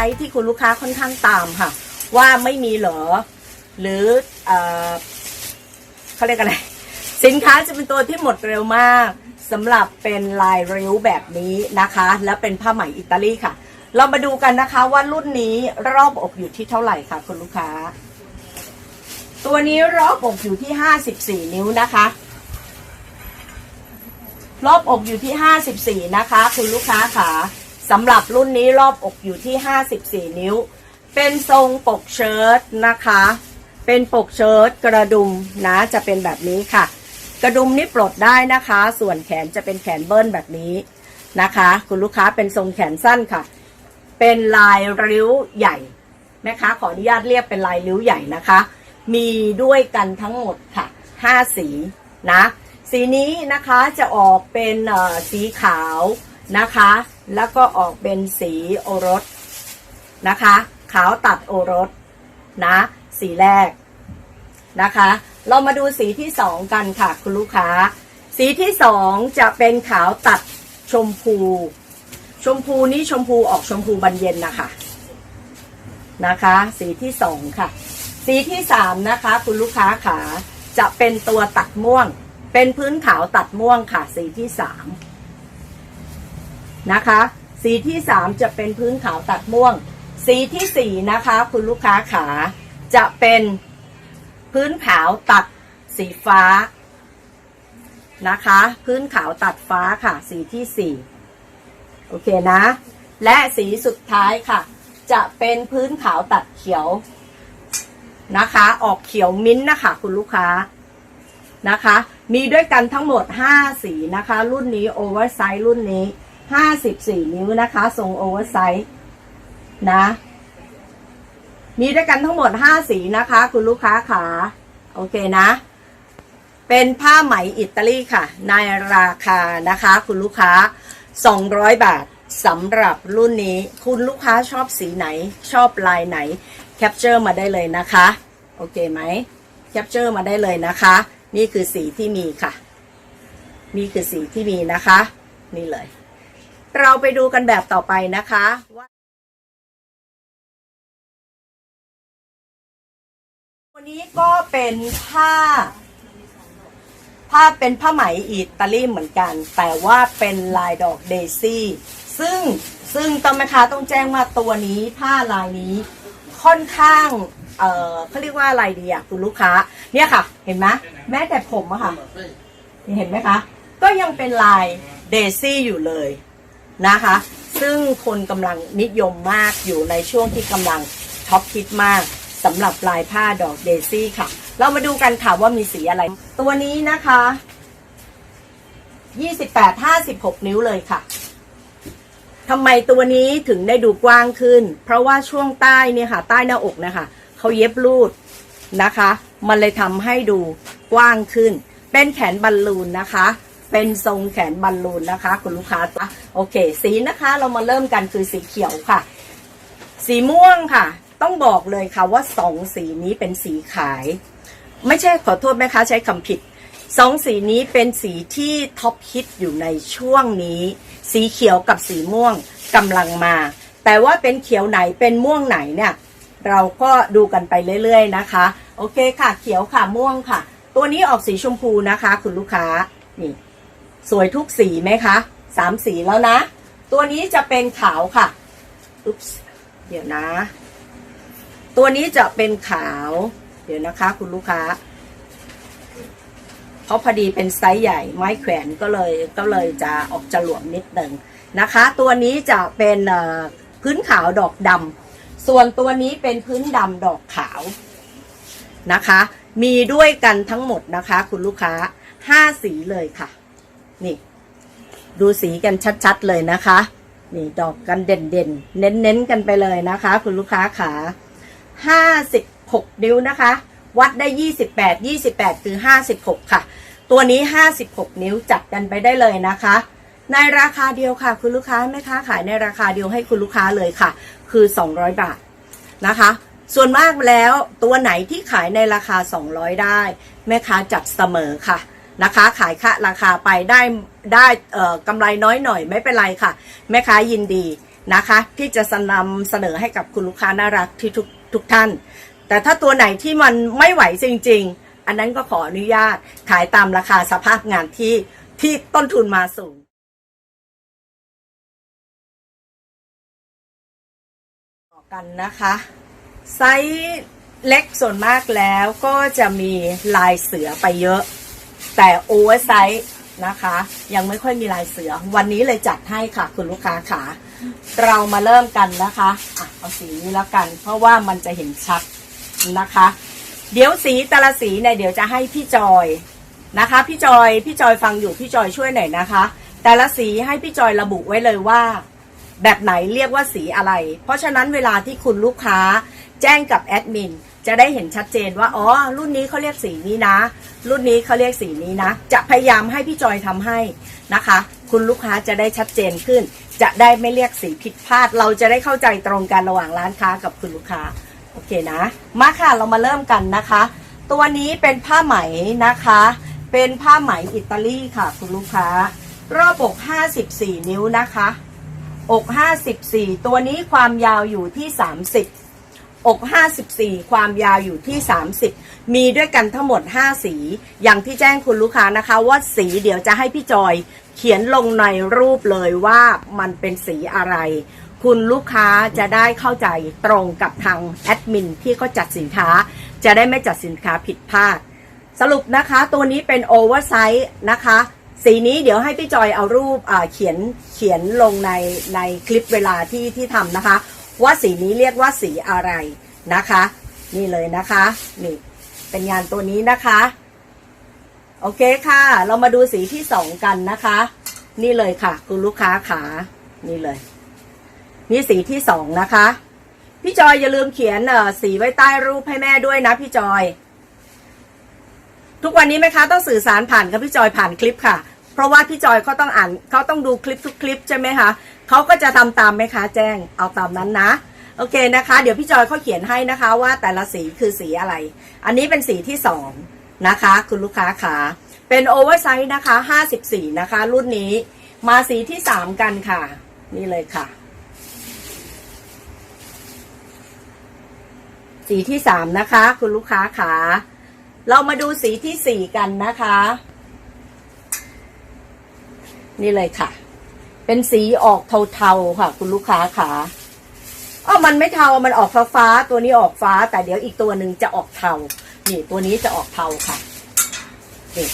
ช้ที่คุณลูกค้าค่อนข้างตามค่ะ ว่าไม่มีหรอ หรือเออเขาเรียกอะไร สินค้าจะเป็นตัวที่หมดเร็วมากสำหรับเป็นลายริ้วแบบนี้นะคะ และเป็นผ้าไหมอิตาลีค่ะ เรามาดูกันนะคะว่ารุ่นนี้รอบอกอยู่ที่เท่าไหร่ค่ะคุณลูกค้า ตัวนี้รอบอกอยู่ที่ 54 นิ้วนะคะรอบอกอยู่ที่ 54 นะคะ คุณลูกค้าค่ะ สำหรับรุ่นนี้รอบอกอยู่ที่ 54 นิ้ว เป็นทรงปกเชิ้ตนะคะ เป็นปกเชิ้ตกระดุมนะจะเป็นแบบนี้ค่ะ กระดุมนี้ปลดได้นะคะ ส่วนแขนจะเป็นแขนเบิ้ลแบบนี้นะคะ คุณลูกค้าเป็นทรงแขนสั้นค่ะ เป็นลายริ้วใหญ่แม่ค้าขออนุญาตเรียกเป็นลายริ้วใหญ่นะคะ มีด้วยกันทั้งหมดค่ะ 5 สีนะ สีนี้นะคะจะออกเป็นสีขาวนะคะ แล้วก็ออกเป็นสีโอรสนะคะ ขาวตัดโอรสนะ สีแรกนะคะ เรามาดูสีที่สองกันค่ะคุณลูกค้า สีที่สองจะเป็นขาวตัดชมพู ชมพูนี่ชมพูออกชมพูบานเย็นนะคะนะคะ สีที่สองค่ะ สีที่สามนะคะ คุณลูกค้าขาจะเป็นตัวตัดม่วง เป็นพื้นขาวตัดม่วงค่ะ สีที่สาม นะคะ สีที่สามจะเป็นพื้นขาวตัดม่วง สีที่สี่นะคะ คุณลูกค้าขาจะเป็นพื้นขาวตัดสีฟ้านะคะ พื้นขาวตัดฟ้าค่ะ สีที่สี่โอเคนะ และสีสุดท้ายค่ะ จะเป็นพื้นขาวตัดเขียวนะคะ ออกเขียวมิ้นท์นะคะ คุณลูกค้านะคะ มีด้วยกันทั้งหมด 5 สีนะคะ รุ่นนี้โอเวอร์ไซส์รุ่นนี้ 54 นิ้วนะคะทรงโอเวอร์ไซส์นะ มีด้วยกันทั้งหมด 5 สีนะคะ คุณลูกค้าขาโอเคนะ เป็นผ้าไหมอิตาลีค่ะ ในราคานะคะ คุณลูกค้า 200 บาทสำหรับรุ่นนี้ คุณลูกค้าชอบสีไหน ชอบลายไหน แคปเจอร์มาได้เลยนะคะ โอเคไหมแคปเจอร์มาได้เลยนะคะ นี่คือสีที่มีค่ะ นี่คือสีที่มีนะคะ นี่เลย เราไปดูกันแบบต่อไปนะคะว่าวันนี้ก็เป็นผ้า ผ้าเป็นผ้าไหมอิตาลีเหมือนกัน แต่ว่าเป็นลายดอกเดซี่ ซึ่งซึ่งต้องไหมคะต้องแจ้งว่าตัวนี้ผ้าลายนี้ค่อนข้าง เออเขาเรียกว่าอะไรดีอะคุณลูกค้า เนี่ยค่ะ เห็นไหมแม้แต่ผมอะค่ะ เห็นไหมคะ ก็ยังเป็นลายเดซี่อยู่เลย นะคะ ซึ่งคนกำลังนิยมมากอยู่ในช่วงที่กำลังท็อปฮิตมากสำหรับลายผ้าดอกเดซี่ค่ะ เรามาดูกันค่ะว่ามีสีอะไร ตัวนี้นะคะ 28 56 นิ้วเลยค่ะทำไมตัวนี้ถึงได้ดูกว้างขึ้น เพราะว่าช่วงใต้เนี่ยค่ะ ใต้หน้าอกนะคะเขาเย็บรูดนะคะ มันเลยทำให้ดูกว้างขึ้น เป็นแขนบอลลูนนะคะ เป็นทรงแขนบอลลูนนะคะ คุณลูกค้าโอเค สีนะคะเรามาเริ่มกันคือสีเขียวค่ะ สีม่วงค่ะ ต้องบอกเลยค่ะว่าสองสีนี้เป็นสีขาย ไม่ใช่ขอโทษแม่ค้าใช้คำผิดสองสีนี้เป็นสีที่ท็อปฮิตอยู่ในช่วงนี้ สีเขียวกับสีม่วงกำลังมา แต่ว่าเป็นเขียวไหนเป็นม่วงไหนเนี่ย เราก็ดูกันไปเรื่อยๆนะคะ โอเคค่ะ เขียวค่ะม่วงค่ะ ตัวนี้ออกสีชมพูนะคะ คุณลูกค้านี่ สวยทุกสีไหมคะสามสีแล้วนะ ตัวนี้จะเป็นขาวค่ะอุ๊บเดี๋ยวนะ ตัวนี้จะเป็นขาว เดี๋ยวนะคะ คุณลูกค้าเพราะพอดีเป็นไซส์ใหญ่ไม้แขวนก็เลยก็เลยจะออกจะหลวมนิดหนึ่งนะคะ ตัวนี้จะเป็นพื้นขาวดอกดำส่วนตัวนี้เป็นพื้นดำดอกขาวนะคะ มีด้วยกันทั้งหมดนะคะ คุณลูกค้าห้าสีเลยค่ะ นี่ ดูสีกันชัดๆเลยนะคะ นี่ดอกกันเด่นๆ เน้นๆกันไปเลยนะคะ คุณลูกค้าขาห้าสิบหกนิ้วนะคะ วัดได้ยี่สิบแปดยี่สิบแปดคือห้าสิบหกค่ะ ตัวนี้ห้าสิบหกนิ้วจัดกันไปได้เลยนะคะ ในราคาเดียวค่ะ คุณลูกค้าแม่ค้าขายในราคาเดียวให้คุณลูกค้าเลยค่ะ คือสองร้อยบาทนะคะ ส่วนมากแล้วตัวไหนที่ขายในราคา 200 ได้ แม่ค้าจัดเสมอค่ะ นะคะ ขายค่าราคาไปได้ได้เอ่อกำไรน้อยหน่อยไม่เป็นไรค่ะ แม่ค้ายินดีนะคะ ที่จะนำเสนอให้กับคุณลูกค้าน่ารักที่ทุกทุกท่าน แต่ถ้าตัวไหนที่มันไม่ไหวจริง ๆ อันนั้นก็ขออนุญาตขายตามราคาสภาพงานที่ที่ต้นทุนมาสูงกันนะคะ ไซส์เล็กส่วนมากแล้วก็จะมีลายเสือไปเยอะ แต่โอเวอร์ไซส์นะคะ ยังไม่ค่อยมีลายเสือ วันนี้เลยจัดให้ค่ะ คุณลูกค้าขาเรามาเริ่มกันนะคะอะเอาสีนี้แล้วกัน เพราะว่ามันจะเห็นชัดนะคะ เดี๋ยวสีแต่ละสีเนี่ยเดี๋ยวจะให้พี่จอยนะคะ พี่จอยพี่จอยฟังอยู่พี่จอยช่วยหน่อยนะคะ แต่ละสีให้พี่จอยระบุไว้เลยว่า แบบไหนเรียกว่าสีอะไร เพราะฉะนั้นเวลาที่คุณลูกค้าแจ้งกับแอดมิน จะได้เห็นชัดเจนว่าอ๋อรุ่นนี้เขาเรียกสีนี้นะ รุ่นนี้เขาเรียกสีนี้นะ จะพยายามให้พี่จอยทำให้นะคะ คุณลูกค้าจะได้ชัดเจนขึ้น จะได้ไม่เรียกสีผิดพลาด เราจะได้เข้าใจตรงกันระหว่างร้านค้ากับคุณลูกค้าโอเคนะ มาค่ะเรามาเริ่มกันนะคะ ตัวนี้เป็นผ้าไหมนะคะ เป็นผ้าไหมอิตาลีค่ะ คุณลูกค้ารอบอก 54 นิ้วนะคะ อก 54 ตัวนี้ความยาวอยู่ที่ 30 อก 54 ความยาวอยู่ที่ 30 มีด้วยกันทั้งหมด 5 สี อย่างที่แจ้งคุณลูกค้านะคะ ว่าสีเดี๋ยวจะให้พี่จอยเขียนลงในรูปเลยว่ามันเป็นสีอะไร คุณลูกค้าจะได้เข้าใจตรงกับทางแอดมินที่เขาจัดสินค้า จะได้ไม่จัดสินค้าผิดพลาด สรุปนะคะตัวนี้เป็นโอเวอร์ไซส์นะคะ สีนี้เดี๋ยวให้พี่จอยเอารูปเขียนเขียนลงในในคลิปเวลาที่ที่ทำนะคะ ว่าสีนี้เรียกว่าสีอะไรนะคะ นี่เลยนะคะนี่เป็นงานตัวนี้นะคะ โอเคค่ะ เรามาดูสีที่สองกันนะคะ นี่เลยค่ะ คุณลูกค้าขานี่เลย นี่สีที่สองนะคะ พี่จอยอย่าลืมเขียนเออสีไว้ใต้รูปให้แม่ด้วยนะพี่จอย ทุกวันนี้แม่ค้าต้องสื่อสารผ่านกับพี่จอยผ่านคลิปค่ะ เพราะว่าพี่จอยเขาต้องอ่านเขาต้องดูคลิปทุกคลิปใช่ไหมคะ เขาก็จะทำตามแม่ค้าแจ้งเอาตามนั้นนะโอเคนะคะ เดี๋ยวพี่จอยเขาเขียนให้นะคะ ว่าแต่ละสีคือสีอะไร อันนี้เป็นสีที่สองนะคะ คุณลูกค้าขาเป็นโอเวอร์ไซส์นะคะห้าสิบสี่นะคะ รุ่นนี้มาสีที่สามกันค่ะ นี่เลยค่ะ สีที่สามนะคะ คุณลูกค้าขาเรามาดูสีที่สี่กันนะคะ นี่เลยค่ะ เป็นสีออกเทาๆค่ะ คุณลูกค้าขาอ๋อมันไม่เทา มันออกฟ้าฟ้าๆตัวนี้ออกฟ้า แต่เดี๋ยวอีกตัวหนึ่งจะออกเทา นี่ตัวนี้จะออกเทาค่ะนี่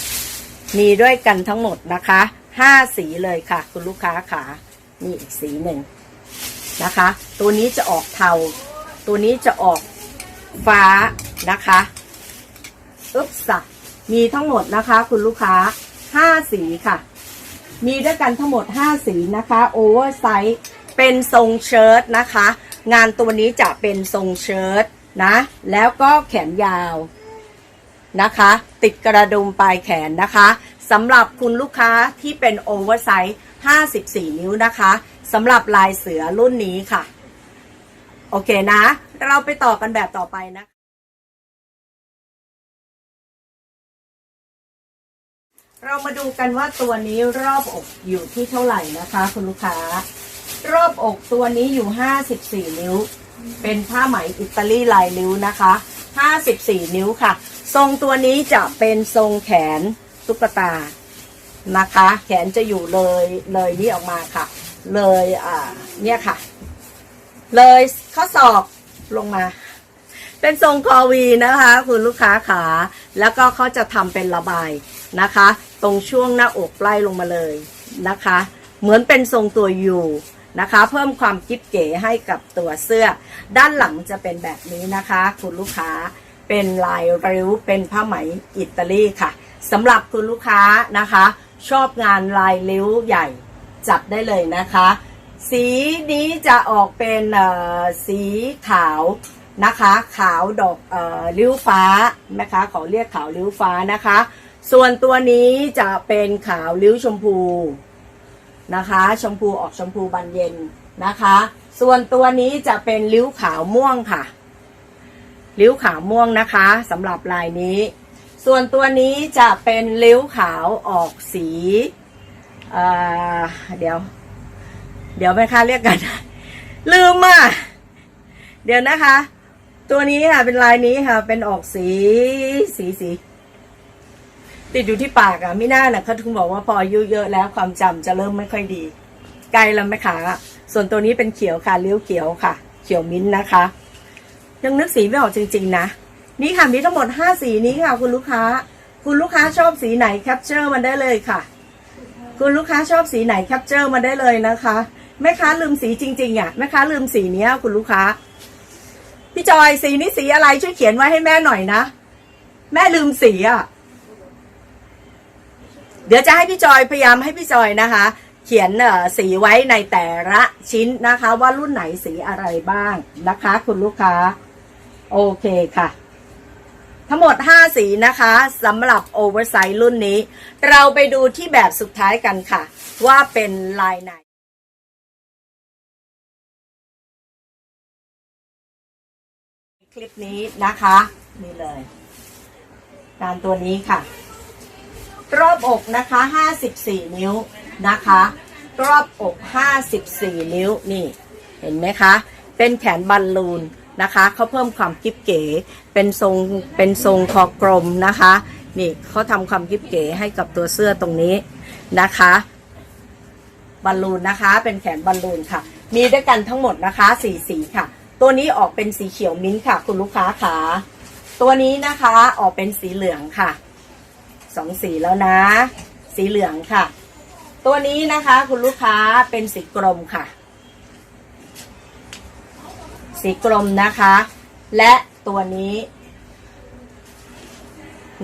มีด้วยกันทั้งหมดนะคะห้าสีเลยค่ะ คุณลูกค้าขานี่อีกสีหนึ่งนะคะ ตัวนี้จะออกเทา ตัวนี้จะออกฟ้านะคะอึ๊บสัมีทั้งหมดนะคะ คุณลูกค้าห้าสีค่ะ มีด้วยกันทั้งหมด 5 สีนะคะโอเวอร์ไซส์เป็นทรงเชิ้ตนะคะ งานตัวนี้จะเป็นทรงเชิ้ตนะ แล้วก็แขนยาวนะคะ ติดกระดุมปลายแขนนะคะสำหรับคุณลูกค้าที่เป็นโอเวอร์ไซส์54 นิ้วนะคะสำหรับลายเสือรุ่นนี้ค่ะ โอเคนะ เราไปต่อกันแบบต่อไปนะ เรามาดูกันว่าตัวนี้รอบอกอยู่ที่เท่าไหร่นะคะ คุณลูกค้า รอบอกตัวนี้อยู่54นิ้ว เป็นผ้าไหมอิตาลีลายริ้วนะคะ54นิ้วค่ะ ทรงตัวนี้จะเป็นทรงแขนตุ๊กตานะคะ แขนจะอยู่เลยเลยนี่ออกมาค่ะ เลยอ่าเนี่ยค่ะ เลยข้อศอกลงมา เป็นทรงคอวีนะคะ คุณลูกค้าขา แล้วก็เขาจะทำเป็นระบายนะคะ ตรงช่วงหน้าอกไล่ลงมาเลยนะคะ เหมือนเป็นทรงตัวยูนะคะ เพิ่มความกิ๊บเก๋ให้กับตัวเสื้อ ด้านหลังจะเป็นแบบนี้นะคะ คุณลูกค้าเป็นลายริ้วเป็นผ้าไหมอิตาลีค่ะสำหรับคุณลูกค้านะคะ ชอบงานลายริ้วใหญ่จัดได้เลยนะคะ สีนี้จะออกเป็นสีขาว นะคะ ขาวดอกเอ่อริ้วฟ้านะคะขอเรียกขาวริ้วฟ้านะคะ ส่วนตัวนี้จะเป็นขาวริ้วชมพูนะคะ ชมพูออกชมพูบานเย็นนะคะ ส่วนตัวนี้จะเป็นริ้วขาวม่วงค่ะ ริ้วขาวม่วงนะคะสำหรับลายนี้ ส่วนตัวนี้จะเป็นริ้วขาวออกสีเอ่อเดี๋ยว เดี๋ยวแม่ค้าเรียกกัน ลืมอะ เดี๋ยวนะคะ ตัวนี้ค่ะ เป็นลายนี้ค่ะ เป็นออกสีสีสี ติดอยู่ที่ปากอะไม่น่าน่ะเขาถึงบอกว่าพออายุเยอะแล้วความจำจะเริ่มไม่ค่อยดี ไกลแล้วไหมคะส่วนตัวนี้เป็นเขียวค่ะเลี้ยวเขียวค่ะ เขียวมิ้นท์นะคะ ยังนึกสีไม่ออกจริง ๆ นะ นี่ค่ะมีทั้งหมดห้าสีนี้ค่ะ คุณลูกค้า คุณลูกค้าชอบสีไหนแคปเจอร์มันได้เลยค่ะ คุณลูกค้าชอบสีไหนแคปเจอร์มาได้เลยนะคะแม่ค้าลืมสีจริงๆอะแม่ค้าลืมสีเนี้ยคุณลูกค้า พี่จอยสีนี้สีอะไรช่วยเขียนไว้ให้แม่หน่อยนะ แม่ลืมสีอะ เดี๋ยวจะให้พี่จอยพยายามให้พี่จอยนะคะ เขียนเอ่อสีไว้ในแต่ละชิ้นนะคะ ว่ารุ่นไหนสีอะไรบ้างนะคะ คุณลูกค้า โอเคค่ะทั้งหมด 5 สีนะคะสำหรับโอเวอร์ไซส์รุ่นนี้ เราไปดูที่แบบสุดท้ายกันค่ะ ว่าเป็นลายไหน คลิปนี้นะคะ นี่เลยงานตัวนี้ค่ะ รอบอกนะคะ 54 นิ้วนะคะ รอบอก 54 นิ้วนี่ เห็นไหมคะ เป็นแขนบอลลูนนะคะเขาเพิ่มความกิ๊บเก๋ เป็นทรงเป็นทรงคอกลมนะคะ นี่เขาทำความกิ๊บเก๋ให้กับตัวเสื้อตรงนี้นะคะบอลลูนนะคะ เป็นแขนบอลลูนค่ะ มีด้วยกันทั้งหมดนะคะสีสีค่ะ ตัวนี้ออกเป็นสีเขียวมิ้นท์ค่ะ คุณลูกค้าค่ะตัวนี้นะคะออกเป็นสีเหลืองค่ะสองสีแล้วนะ สีเหลืองค่ะ ตัวนี้นะคะ คุณลูกค้าเป็นสีกรมค่ะ สีกรมนะคะ และตัวนี้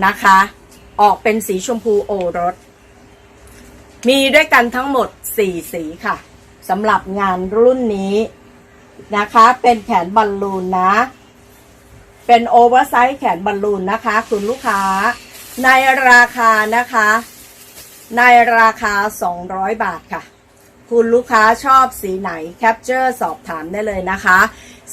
นะคะ ออกเป็นสีชมพูโอรส มีด้วยกันทั้งหมด 4 สีค่ะสำหรับงานรุ่นนี้ นะคะ เป็นแขนบอลลูนนะ เป็นโอเวอร์ไซส์แขนบอลลูนนะคะ คุณลูกค้า ในราคานะคะ ในราคา 200 บาทค่ะ คุณลูกค้าชอบสีไหนแคปเจอร์สอบถามได้เลยนะคะ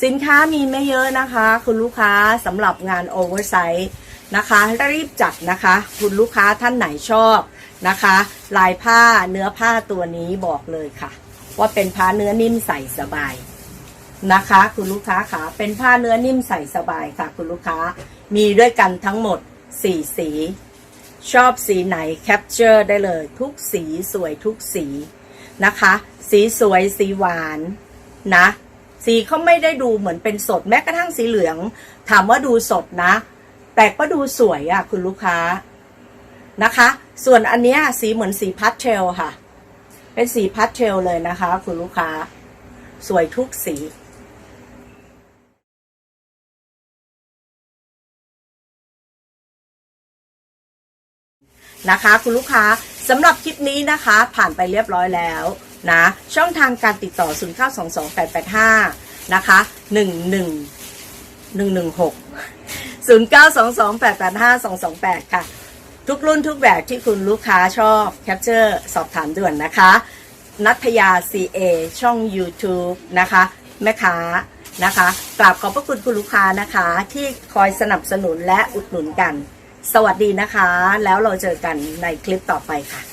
สินค้ามีไม่เยอะนะคะ คุณลูกค้าสำหรับงานโอเวอร์ไซส์นะคะ รีบจัดนะคะ คุณลูกค้าท่านไหนชอบนะคะ ลายผ้าเนื้อผ้าตัวนี้บอกเลยค่ะ ว่าเป็นผ้าเนื้อนิ่มใส่สบาย นะคะ คุณลูกค้าค่ะเป็นผ้าเนื้อนิ่มใส่สบายค่ะ คุณลูกค้ามีด้วยกันทั้งหมด4สี ชอบสีไหนแคปเจอร์ได้เลย ทุกสีสวยทุกสีนะคะ สีสวยสีหวานนะ สีเขาไม่ได้ดูเหมือนเป็นสดแม้กระทั่งสีเหลือง ถามว่าดูสดนะ แต่ก็ดูสวยอะคุณลูกค้านะคะ ส่วนอันเนี้ยสีเหมือนสีพัสเทลค่ะ เป็นสีพัสเทลเลยนะคะ คุณลูกค้า สวยทุกสี นะคะ คุณลูกค้าสำหรับคลิปนี้นะคะ ผ่านไปเรียบร้อยแล้วนะช่องทางการติดต่อ 0 9 2 2 8 8 5 นะคะ 11 116 0 9 2 2 8 8 5 2 2 8 ค่ะ ทุกรุ่นทุกแบบที่คุณลูกค้าชอบแคปเจอร์สอบถามด่วนนะคะ นัทยา CA ช่อง YouTube นะคะ แม่ค้านะคะกราบขอบพระคุณคุณลูกค้านะคะ ที่คอยสนับสนุนและอุดหนุนกัน สวัสดีนะคะ แล้วเราเจอกันในคลิปต่อไปค่ะ